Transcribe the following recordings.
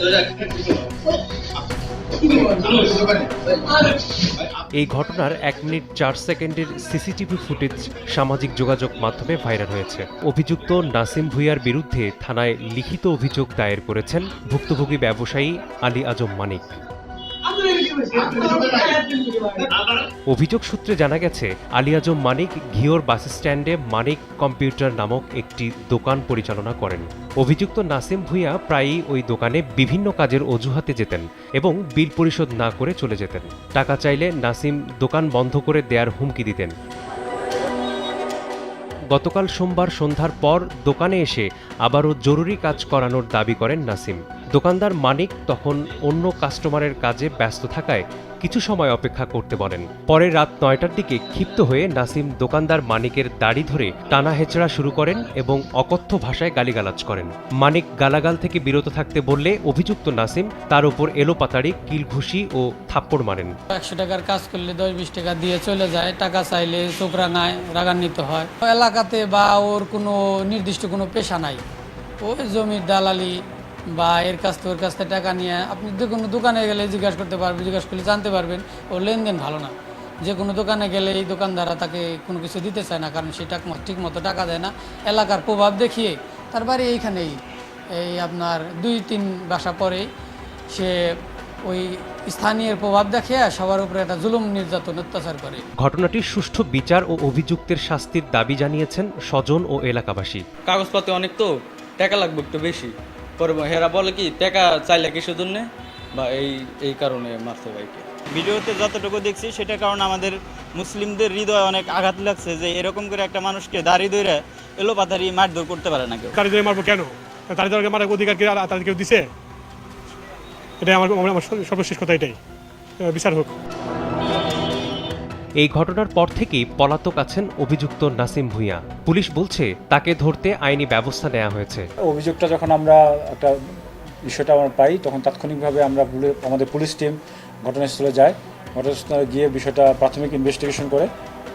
ধরে রাখেন এই ঘটনার এক মিনিট চার সেকেন্ডের সিসিটিভি ফুটেজ সামাজিক যোগাযোগ মাধ্যমে ভাইরাল হয়েছে। অভিযুক্ত নাসিম ভুইয়ার বিরুদ্ধে থানায় লিখিত অভিযোগ দায়ের করেছেন ভুক্তভোগী ব্যবসায়ী আলী আজম মানিক। অভিযোগ সূত্রে জানা গেছে, আলী আজম মানিক ঘিওর বাস স্ট্যান্ডে মানিক কম্পিউটার নামক একটি দোকান পরিচালনা করেন। অভিযুক্ত নাসিম ভুঁইয়া প্রায়ই ওই দোকানে বিভিন্ন কাজের অজুহাতে যেতেন এবং বিল পরিশোধ না করে চলে যেতেন। টাকা চাইলে নাসিম দোকান বন্ধ করে দেয়ার হুমকি দিতেন। গতকাল সোমবার সন্ধ্যার পর দোকানে এসে আবারও জরুরি কাজ করানোর দাবি করেন নাসিম। দোকানদার মানিক তখন অন্য কাস্টমারের কাজে ব্যস্ত থাকায় কিছু সময় অপেক্ষা করতে বলেন। পরে রাত নয়টার দিকে ক্ষিপ্ত হয়ে নাসিম দোকানদার মানিকের দাড়ি ধরে টানা হেচড়া শুরু করেন এবং অকথ্য ভাষায় গালিগালাজ করেন। মানিক গালাগাল থেকে বিরত থাকতে বললে অভিযুক্ত নাসিম তার উপর এলোপাতাড়ি, কিলঘুষি ও থাপ্পড় মারেন। একশো টাকার কাজ করলে দশ বিশ টাকা দিয়ে চলে যায়, টাকা চাইলে চোখ রাঙায় রাগান্বিত হয়। এলাকাতে বা ওর কোনো নির্দিষ্ট কোনো পেশা নাই। ওই জমির দালালি বা এর কাছ থেকে ওর কাছ থেকে টাকা নিয়ে আপনি যে কোনো দোকানে গেলে জিজ্ঞাসা করতে পারবেন জিজ্ঞাসা করলে জানতে পারবেন ওর লেনদেন ভালো না। যে কোনো দোকানে গেলে এই দোকানদাররা তাকে কোনো কিছু দিতে চায় না কারণ সে টাকা ঠিক মতো টাকা দেয় না। এলাকার প্রভাব দেখিয়ে তার বাড়ি এইখানেই এই আপনার দুই তিন বাসা পরে সে ওই স্থানীয় প্রভাব দেখে সবার উপরে একটা জুলুম নির্যাতন অত্যাচার করে। ঘটনাটির সুষ্ঠু বিচার ও অভিযুক্তের শাস্তির দাবি জানিয়েছেন স্বজন ও এলাকাবাসী। কাগজপাতি অনেক তো টাকা লাগবে একটু বেশি। পরে হেরা বলে কি টাকা চাইলে কিসের জন্যে বা এই এই কারণে মারছে ভাইকে। ভিডিওতে যতটুকু দেখছি সেটা কারণ আমাদের মুসলিমদের হৃদয়ে অনেক আঘাত লাগছে যে এরকম করে একটা মানুষকে দাঁড়িয়ে ধরে এলো পাতারি মারধর করতে পারে না কেউ। তাদের মারবো কেন? তাদের মারার অধিকার কি আর তাদের কেউ দিছে? এটাই আমার সর্বশেষ কথা এটাই। বিচার হোক। এই ঘটনার পর থেকেই পলাতক আছেন অভিযুক্ত নাসিম ভুঁইয়া। পুলিশ বলছে, তাকে ধরতে আইনি ব্যবস্থা নেওয়া হয়েছে। অভিযোগটা যখন আমরা একটা বিষয়টা আমরা পাই, তখন তাৎক্ষণিকভাবে আমরা আমাদের পুলিশ টিম ঘটনাস্থলে যায়। ঘটনাস্থলে গিয়ে বিষয়টা প্রাথমিক ইনভেস্টিগেশন করে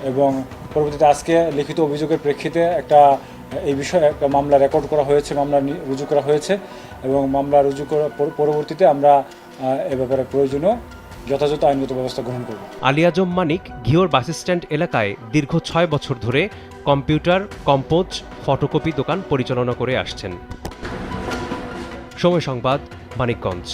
এবং পরবর্তীতে আজকে লিখিত অভিযোগের প্রেক্ষিতে একটা এই বিষয়ে একটা মামলা রেকর্ড করা হয়েছে, মামলা রুজু করা হয়েছে এবং মামলা রুজু পর- পরবর্তীতে আমরা এ ব্যাপারে প্রয়োজনীয় যথাযথ আইনগত ব্যবস্থা গ্রহণ করব। আলী আজম মানিক ঘিওর বাসস্ট্যান্ড এলাকায় দীর্ঘ ছয় বছর ধরে কম্পিউটার, কম্পোজ, ফটোকপি দোকান পরিচালনা করে আসছেন। সময় সংবাদ, মানিকগঞ্জ।